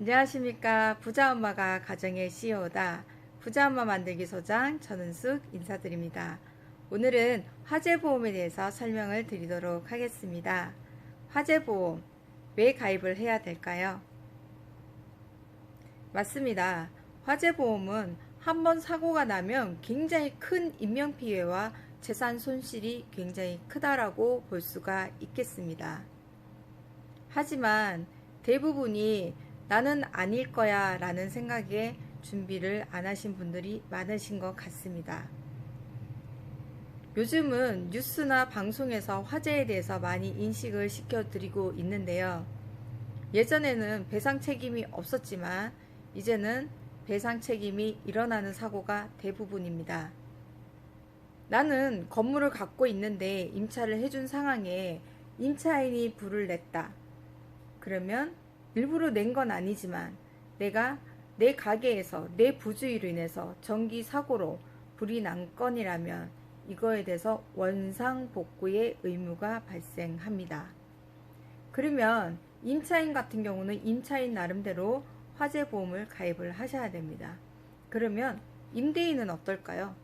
안녕하십니까. 부자엄마가 가정의 CEO다. 부자엄마 만들기 소장 전은숙 인사드립니다. 오늘은 화재보험에 대해서 설명을 드리도록 하겠습니다. 화재보험, 왜 가입을 해야 될까요? 맞습니다. 화재보험은 한 번 사고가 나면 굉장히 큰 인명피해와 재산 손실이 굉장히 크다라고 볼 수가 있겠습니다. 하지만 대부분이 나는 아닐 거야 라는 생각에 준비를 안 하신 분들이 많으신 것 같습니다. 요즘은 뉴스나 방송에서 화재에 대해서 많이 인식을 시켜드리고 있는데요. 예전에는 배상 책임이 없었지만 이제는 배상 책임이 일어나는 사고가 대부분입니다. 나는 건물을 갖고 있는데 임차를 해준 상황에 임차인이 불을 냈다. 그러면 일부러 낸 건 아니지만 내가 내 가게에서 내 부주의로 인해서 전기 사고로 불이 난 건이라면 이거에 대해서 원상 복구의 의무가 발생합니다. 그러면 임차인 같은 경우는 임차인 나름대로 화재 보험을 가입을 하셔야 됩니다. 그러면 임대인은 어떨까요?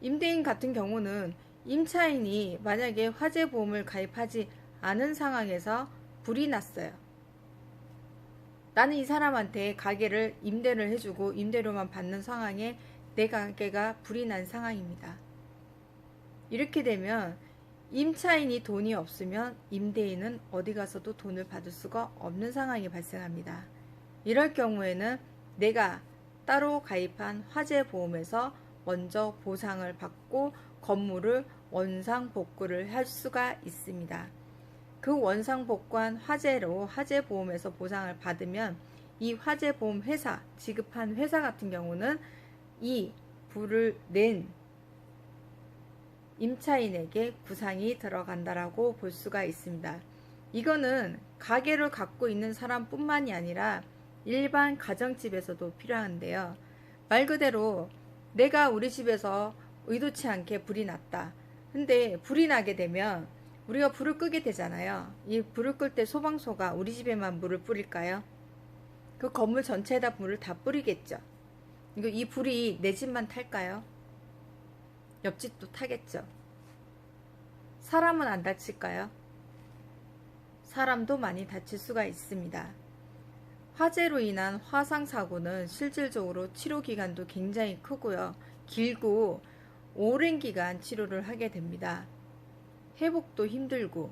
임대인 같은 경우는 임차인이 만약에 화재 보험을 가입하지 않은 상황에서 불이 났어요. 나는 이 사람한테 가게를 임대를 해주고 임대료만 받는 상황에 내 가게가 불이 난 상황입니다. 이렇게 되면 임차인이 돈이 없으면 임대인은 어디 가서도 돈을 받을 수가 없는 상황이 발생합니다. 이럴 경우에는 내가 따로 가입한 화재보험에서 먼저 보상을 받고 건물을 원상 복구를 할 수가 있습니다. 그 원상 복구한 화재로 화재보험에서 보상을 받으면 이 화재보험 회사, 지급한 회사 같은 경우는 이 불을 낸 임차인에게 구상이 들어간다라고 볼 수가 있습니다. 이거는 가게를 갖고 있는 사람뿐만이 아니라 일반 가정집에서도 필요한데요. 말 그대로 내가 우리 집에서 의도치 않게 불이 났다. 근데 불이 나게 되면 우리가 불을 끄게 되잖아요. 이 불을 끌 때 소방서가 우리 집에만 물을 뿌릴까요? 그 건물 전체에다 물을 다 뿌리겠죠. 이거 이 불이 내 집만 탈까요? 옆집도 타겠죠. 사람은 안 다칠까요? 사람도 많이 다칠 수가 있습니다. 화재로 인한 화상 사고는 실질적으로 치료 기간도 굉장히 크고요. 길고 오랜 기간 치료를 하게 됩니다. 회복도 힘들고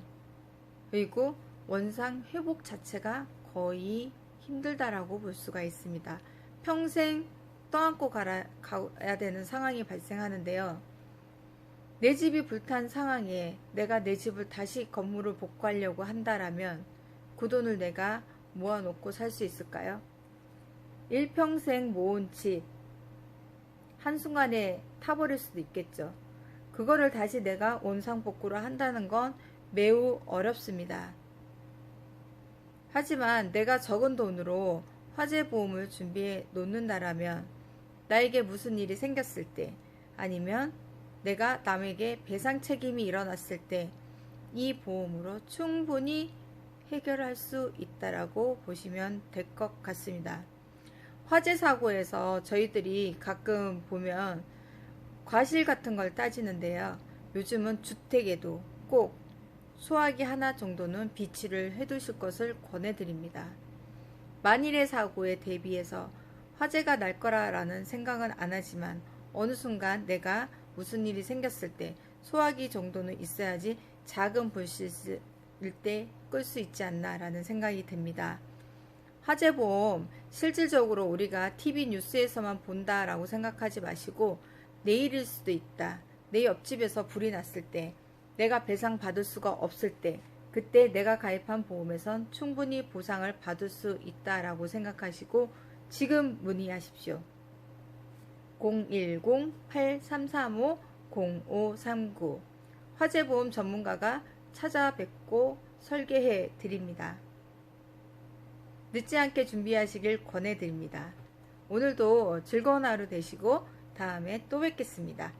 그리고 원상 회복 자체가 거의 힘들다라고 볼 수가 있습니다. 평생 떠안고 가라, 가야 되는 상황이 발생하는데요. 내 집이 불탄 상황에 내가 내 집을 다시 건물을 복구하려고 한다라면 그 돈을 내가 모아놓고 살 수 있을까요? 일평생 모은 집 한순간에 타버릴 수도 있겠죠. 그거를 다시 내가 원상복구를 한다는 건 매우 어렵습니다. 하지만 내가 적은 돈으로 화재보험을 준비해 놓는다라면 나에게 무슨 일이 생겼을 때 아니면 내가 남에게 배상 책임이 일어났을 때 이 보험으로 충분히 해결할 수 있다라고 보시면 될 것 같습니다. 화재 사고에서 저희들이 가끔 보면 과실 같은 걸 따지는데요. 요즘은 주택에도 꼭 소화기 하나 정도는 비치를 해두실 것을 권해드립니다. 만일의 사고에 대비해서 화재가 날 거라라는 생각은 안 하지만 어느 순간 내가 무슨 일이 생겼을 때 소화기 정도는 있어야지 작은 불씨일 때 끌 수 있지 않나라는 생각이 듭니다. 화재보험 실질적으로 우리가 TV 뉴스에서만 본다라고 생각하지 마시고 내일일 수도 있다. 내 옆집에서 불이 났을 때 내가 배상 받을 수가 없을 때 그때 내가 가입한 보험에선 충분히 보상을 받을 수 있다라고 생각하시고 지금 문의하십시오. 010-8335-0539 화재보험 전문가가 찾아뵙고 설계해 드립니다. 늦지 않게 준비하시길 권해드립니다. 오늘도 즐거운 하루 되시고 다음에 또 뵙겠습니다.